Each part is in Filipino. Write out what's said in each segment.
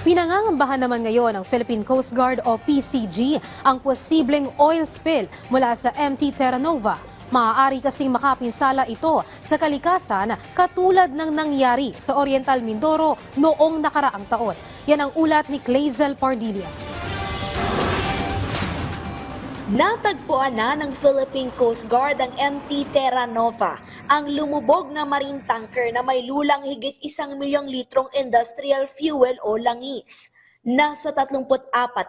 Pinangangambahan naman ngayon ng Philippine Coast Guard o PCG ang posibleng oil spill mula sa MT Terra Nova. Maaari kasing makapinsala ito sa kalikasan katulad ng nangyari sa Oriental Mindoro noong nakaraang taon. Yan ang ulat ni Clazel Pardilla. Natagpuan na ng Philippine Coast Guard ang MT Terra Nova, ang lumubog na marine tanker na may lulang higit isang milyong litrong industrial fuel o langis. Nasa 34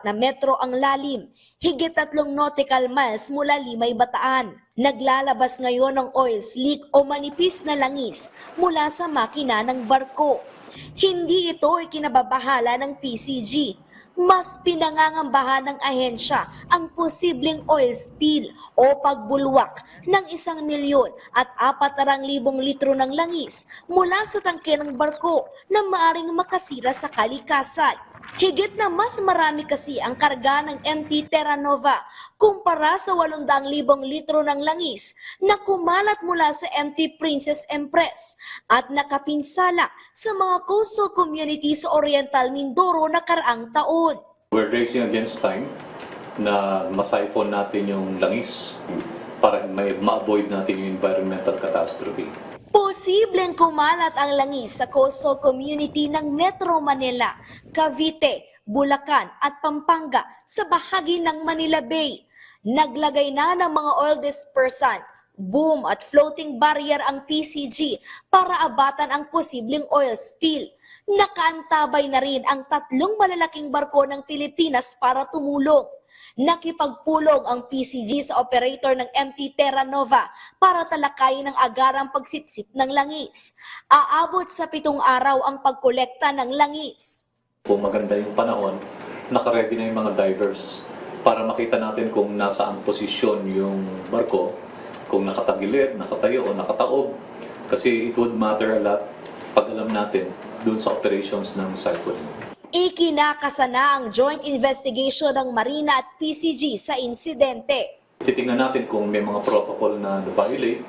na metro ang lalim, higit tatlong nautical miles mula Limay Bataan. Naglalabas ngayon ng oil slick o manipis na langis mula sa makina ng barko. Hindi ito ikinababahala ng PCG mas pinangangambahan ng ahensya ang posibleng oil spill o pagbulwak ng isang milyon at apat libong litro ng langis mula sa tangke ng barko na maaring makasira sa kalikasan. Higit na mas marami kasi ang karga ng MT Terra Nova kumpara sa 800,000 litro ng langis na kumalat mula sa MT Princess Empress at nakapinsala sa mga coastal community sa Oriental Mindoro na karaang taon. We're racing against time na ma-siphon natin yung langis para ma-avoid natin yung environmental catastrophe. Posibleng kumalat ang langis sa coastal community ng Metro Manila, Cavite, Bulacan at Pampanga sa bahagi ng Manila Bay. Naglagay na ng mga oil dispersant, boom at floating barrier ang PCG para abatan ang posibleng oil spill. Nakaantabay na rin ang tatlong malalaking barko ng Pilipinas para tumulong. Nakipagpulong ang PCG sa operator ng MT Terra Nova para talakayin ang agarang pagsipsip ng langis. Aabot sa pitong araw ang pagkolekta ng langis. Kung maganda yung panahon, nakaready na yung mga divers para makita natin kung nasaan posisyon yung barko, kung nakatagilid, nakatayo o nakataob. Kasi it would matter a lot pag alam natin dun sa operations ng siphoning. Ikinakasa na ang joint investigation ng Marina at PCG sa insidente. Titingnan natin kung may mga protocol na violate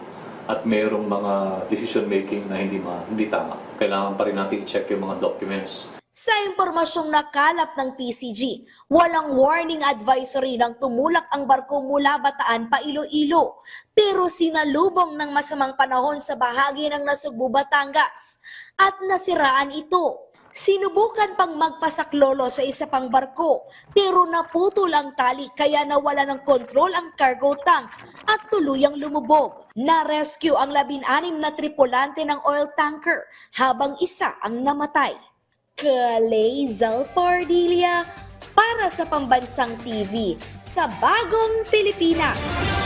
at mayroong mga decision making na hindi ma, hindi tama. Kailangan pa rin natin i-check yung mga documents Sa impormasyong nakalap ng PCG, walang warning advisory nang tumulak ang barko mula Bataan pa Iloilo. Pero sinalubong ng masamang panahon sa bahagi ng Nasugbu, Batangas at nasiraan ito. Sinubukan pang magpasaklolo sa isa pang barko pero naputol ang tali kaya nawala ng kontrol ang cargo tank at tuluyang lumubog. Na-rescue ang labing-anim na tripulante ng oil tanker habang isa ang namatay. Kalezal Pardilia para sa Pambansang TV sa Bagong Pilipinas.